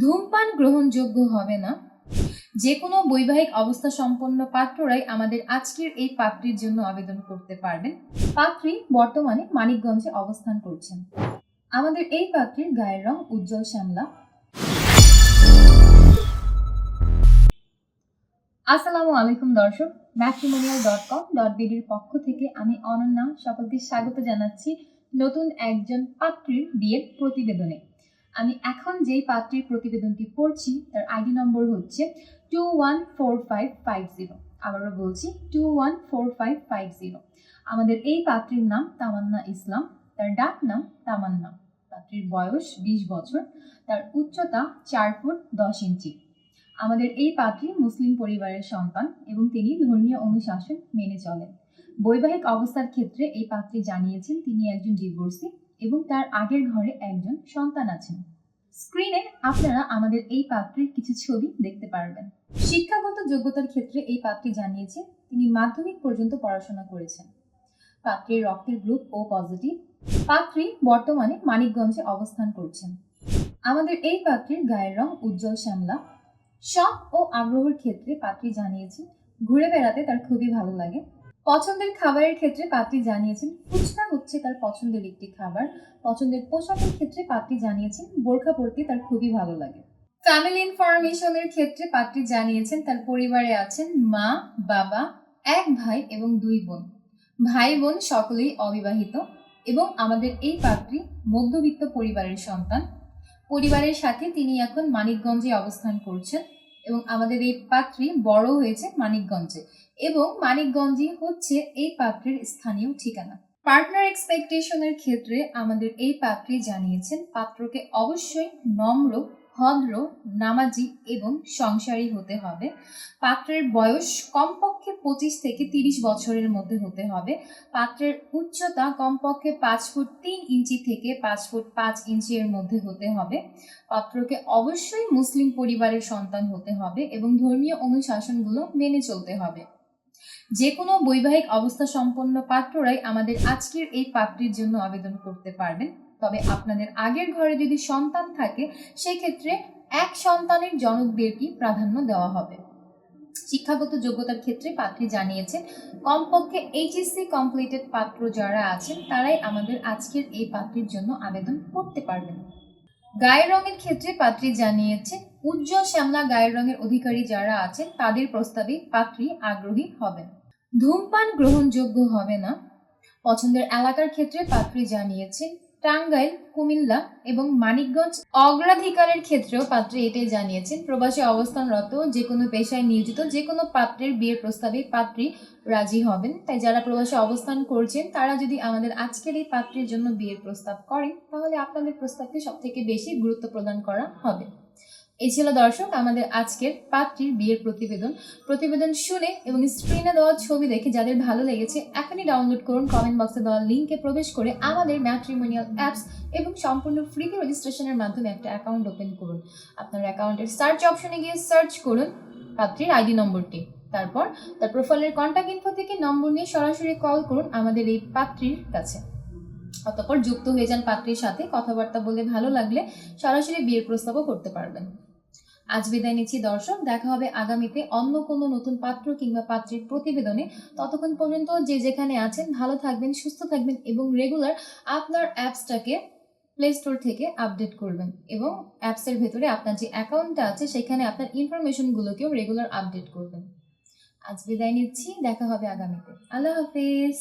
ধূমপান গ্রহণযোগ্য হবে না। যে কোনো বৈবাহিক অবস্থা সম্পন্ন পাত্ররাই আমাদের আজকের এই পাত্রীর জন্য আবেদন করতে পারবেন। পাত্রী বর্তমানে মানিকগঞ্জে অবস্থান করছেন। আমাদের এই পাত্রীর গায়ের রং উজ্জ্বল শ্যামলা। আসসালামু আলাইকুম দর্শক ম্যাট্রিমোনিয়াল ডট কম ডট বিডির পক্ষ থেকে আমি অনন্যা, সকলকে স্বাগত জানাচ্ছি নতুন একজন পাত্রীর বিয়ের প্রতিবেদনে। আমি এখন যেই পাত্রের প্রতিবেদনটি পড়ছি, তার আইডি নম্বর হচ্ছে two one four five five zero আবারও বলছি two one four five five zero আমাদের এই পাত্রীর নাম তামান্না ইসলাম, তার ডাক নাম তামান্না। পাত্রীর বয়স বিশ বছর, তার উচ্চতা চার ফুট দশ ইঞ্চি। আমাদের এই পাত্রী মুসলিম পরিবারের সন্তান এবং তিনি ধর্মীয় অনুশাসন মেনে চলেন। বৈবাহিক অবস্থার ক্ষেত্রে এই পাত্রী জানিয়েছেন তিনি একজন ডিভোর্সি এবং তার আগের ঘরে একজন সন্তান আছেন। স্ক্রিনে আপনারা আমাদের এই পাত্রীর কিছু ছবি দেখতে পারবেন। শিক্ষাগত যোগ্যতার ক্ষেত্রে এই পাত্রী জানিয়েছে, তিনি মাধ্যমিক পর্যন্ত পড়াশোনা করেছেন। পাত্রীর রক্তের গ্রুপ ও পজিটিভ পাত্রী বর্তমানে মানিকগঞ্জে অবস্থান করছেন। আমাদের এই পাত্রীর গায়ের রং উজ্জ্বল শ্যামলা। শখ ও আগ্রহের ক্ষেত্রে পাত্রী জানিয়েছেন, ঘুরে বেড়াতে তার খুবই ভালো লাগে। পছন্দের খাবারের ক্ষেত্রে পাত্রী জানিয়েছেন, ফুচকা হচ্ছে তার পছন্দের একটি খাবার। পছন্দের পোশাকের ক্ষেত্রে পাত্রী জানিয়েছেন, বোরখা পরতে তার খুবই ভালো লাগে। ফ্যামিলি ইনফরমেশনের ক্ষেত্রে পাত্রী জানিয়েছেন, তার পরিবারে আছেন মা, বাবা, এক ভাই এবং দুই বোন। ভাই বোন সকলেই অবিবাহিত এবং আমাদের এই পাত্রী মধ্যবিত্ত পরিবারের সন্তান। পরিবারের সাথে তিনি এখন মানিকগঞ্জে অবস্থান করছেন। এবং আমাদের এই পাত্রী বড় হয়েছে মানিকগঞ্জে এবং মানিকগঞ্জই হচ্ছে এই পাত্রের স্থানীয় ঠিকানা। পার্টনার এক্সপেকটেশনের ক্ষেত্রে আমাদের এই পাত্রী জানিয়েছেন, পাত্রকে অবশ্যই নম্র ভদ্র, নামাজি এবং সংসারী হতে হবে। পাত্রের বয়স কমপক্ষে পঁচিশ থেকে তিরিশ বছরের মধ্যে হতে হবে। পাত্রের উচ্চতা কমপক্ষে পাঁচ ফুট তিন ইঞ্চি থেকে পাঁচ ফুট পাঁচ ইঞ্চির মধ্যে হতে হবে। পাত্রকে অবশ্যই মুসলিম পরিবারের সন্তান হতে হবে এবং ধর্মীয় অনুশাসনগুলো মেনে চলতে হবে। যে কোনো বৈবাহিক অবস্থা সম্পন্ন পাত্ররাই আমাদের আজকের এই পাত্রীর জন্য আবেদন করতে পারবেন। তবে আপনাদের আগের ঘরে যদি সন্তান থাকে, সেক্ষেত্রে এক সন্তানের জনকদেরকেই প্রাধান্য দেওয়া হবে? শিক্ষাগত যোগ্যতার ক্ষেত্রে পাত্রী জানিয়েছেন, কমপক্ষে এইচএসসি কমপ্লিটেড পাত্র যারা আছেন, তারাই আমাদের আজকের এই পাত্রীর জন্য আবেদন করতে পারবেন। গায়ের রঙের ক্ষেত্রে পাত্রী জানিয়েছে, উজ্জ্বল শ্যামলা গায়ের রঙের অধিকারী যারা আছেন, তাদের প্রস্তাবে পাত্রী আগ্রহী হবেন। ধূমপান গ্রহণযোগ্য হবে না। পছন্দের এলাকার ক্ষেত্রে পাত্রী জানিয়েছেন টাঙ্গাইল, কুমিল্লা এবং মানিকগঞ্জ অগ্রাধিকারের ক্ষেত্রেও পাত্রে এটাই জানিয়েছেন, প্রবাসী অবস্থানরত যে কোনো পেশায় নিয়োজিত যে কোনো পাত্রের বিয়ের প্রস্তাবে পাত্রী রাজি হবেন। তাই যারা প্রবাসে অবস্থান করছেন, তারা যদি আমাদের আজকের এই পাত্রের জন্য বিয়ের প্রস্তাব করেন, তাহলে আপনাদের প্রস্তাবকে সবথেকে বেশি গুরুত্ব প্রদান করা হবে। এই ছিল দর্শক আমাদের আজকের পাত্রীর বিয়ের প্রতিবেদন। প্রতিবেদন শুনে এবং স্ক্রিনে দেওয়া ছবি দেখে যাদের ভালো লেগেছে, এখনই ডাউনলোড করুন। কমেন্ট বক্সে দেওয়া লিঙ্কে প্রবেশ করে আমাদের ম্যাট্রিমোনিয়াল অ্যাপস এবং সম্পূর্ণ ফ্রিতে রেজিস্ট্রেশনের মাধ্যমে একটা অ্যাকাউন্ট ওপেন করুন। আপনার অ্যাকাউন্টের সার্চ অপশনে গিয়ে সার্চ করুন পাত্রীর আইডি নম্বরটি। তারপর তার প্রোফাইলের কন্ট্যাক্ট ইনফো থেকে নম্বর নিয়ে সরাসরি কল করুন আমাদের এই পাত্রীর কাছে। অতঃপর যুক্ত হয়ে যান পাত্রীর সাথে। কথাবার্তা বলে ভালো লাগলে সরাসরি বিয়ের প্রস্তাবও করতে পারবেন। আজ বিদায় নিচ্ছি, দর্শক। দেখা হবে আগামীতে অন্য কোনো নতুন পাত্র কিংবা পাত্রের প্রতিবেদনে। ততক্ষণ পর্যন্ত যে যেখানে আছেন, ভালো থাকবেন, সুস্থ থাকবেন এবং রেগুলার আপনার অ্যাপসটাকে প্লে স্টোর থেকে আপডেট করবেন এবং অ্যাপসের ভেতরে আপনার যে অ্যাকাউন্টটা আছে, সেখানে আপনার ইনফরমেশনগুলোকেও রেগুলার আপডেট করবেন। আজ বিদায় নিচ্ছি, দেখা হবে আগামীতে। আল্লাহ হাফিজ।